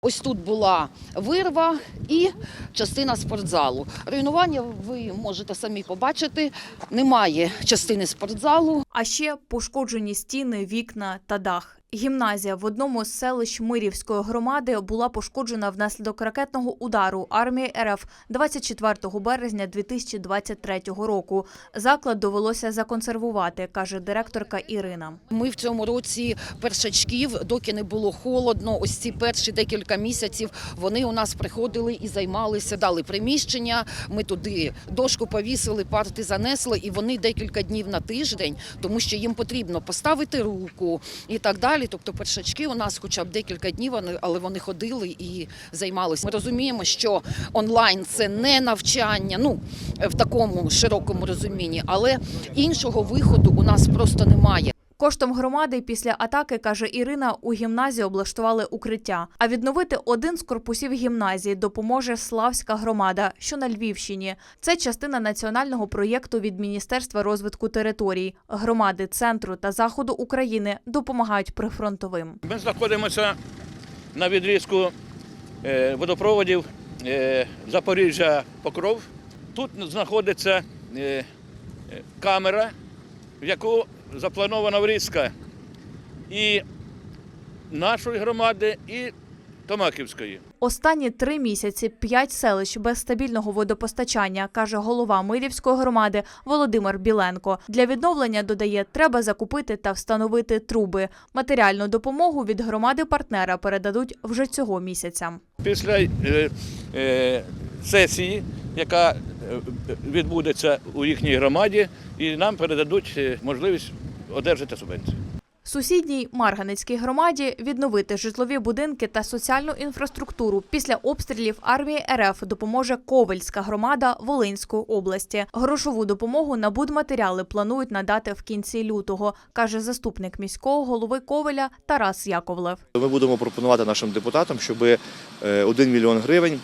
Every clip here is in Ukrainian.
Ось тут була вирва і частина спортзалу. Руйнування ви можете самі побачити. Немає частини спортзалу. А ще пошкоджені стіни, вікна та дах. Гімназія в одному з селищ Мирівської громади була пошкоджена внаслідок ракетного удару армії РФ 24 березня 2023 року. Заклад довелося законсервувати, каже директорка Ірина. Ми в цьому році першачків, доки не було холодно, ось ці перші декілька місяців вони у нас приходили і займалися, дали приміщення. Ми туди дошку повісили, парти занесли, і вони декілька днів на тиждень, тому що їм потрібно поставити руку і так далі. Тобто першачки у нас хоча б декілька днів, але вони ходили і займалися. Ми розуміємо, що онлайн це не навчання, ну в такому широкому розумінні, але іншого виходу у нас просто немає. Коштом громади після атаки, каже Ірина, у гімназії облаштували укриття. А відновити один з корпусів гімназії допоможе Славська громада, що на Львівщині. Це частина національного проєкту від Міністерства розвитку територій. Громади центру та заходу України допомагають прифронтовим. Ми знаходимося на відрізку е, водопроводів е, Запоріжжя Покров. Тут знаходиться е, камера, в яку запланована врізка і нашої громади, і Томаківської. Останні три місяці п'ять селищ без стабільного водопостачання, каже голова Мирівської громади Володимир Біленко. Для відновлення додає, треба закупити та встановити труби. Матеріальну допомогу від громади партнера передадуть вже цього місяця. Після е, е, сесії, яка відбудеться у їхній громаді, і нам передадуть е, можливість одержати субвенцію. Сусідній Марганецькій громаді відновити житлові будинки та соціальну інфраструктуру після обстрілів армії РФ допоможе Ковельська громада Волинської області. Грошову допомогу на будматеріали планують надати в кінці лютого, каже заступник міського голови Ковеля Тарас Яковлев. Ми будемо пропонувати нашим депутатам, щоб 1 мільйон гривень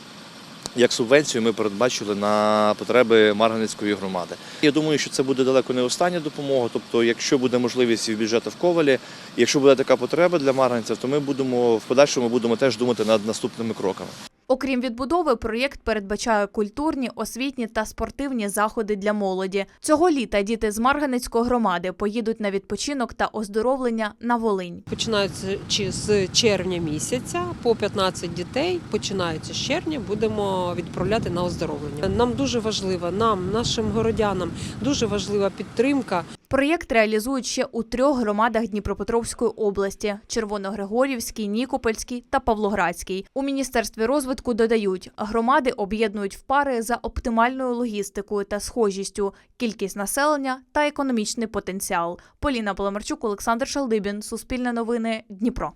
як субвенцію ми передбачили на потреби Марганецької громади. Я думаю, що це буде далеко не остання допомога. Тобто, якщо буде можливість в бюджету в Ковалі, якщо буде така потреба для марганців, то ми будемо в подальшому будемо теж думати над наступними кроками. Окрім відбудови, проєкт передбачає культурні, освітні та спортивні заходи для молоді. Цього літа діти з Марганецької громади поїдуть на відпочинок та оздоровлення на Волинь. Починаючи з червня місяця по 15 дітей, починаючи з червня, будемо відправляти на оздоровлення. Нам дуже важливо, нам, нашим городянам, дуже важлива підтримка. Проєкт реалізують ще у трьох громадах Дніпропетровської області: Червоногригорівській, Нікопольській та Павлоградській. У міністерстві розвитку додають, громади об'єднують в пари за оптимальною логістикою та схожістю, кількість населення та економічний потенціал. Поліна Поломарчук, Олександр Шалдибін, Суспільне новини, Дніпро.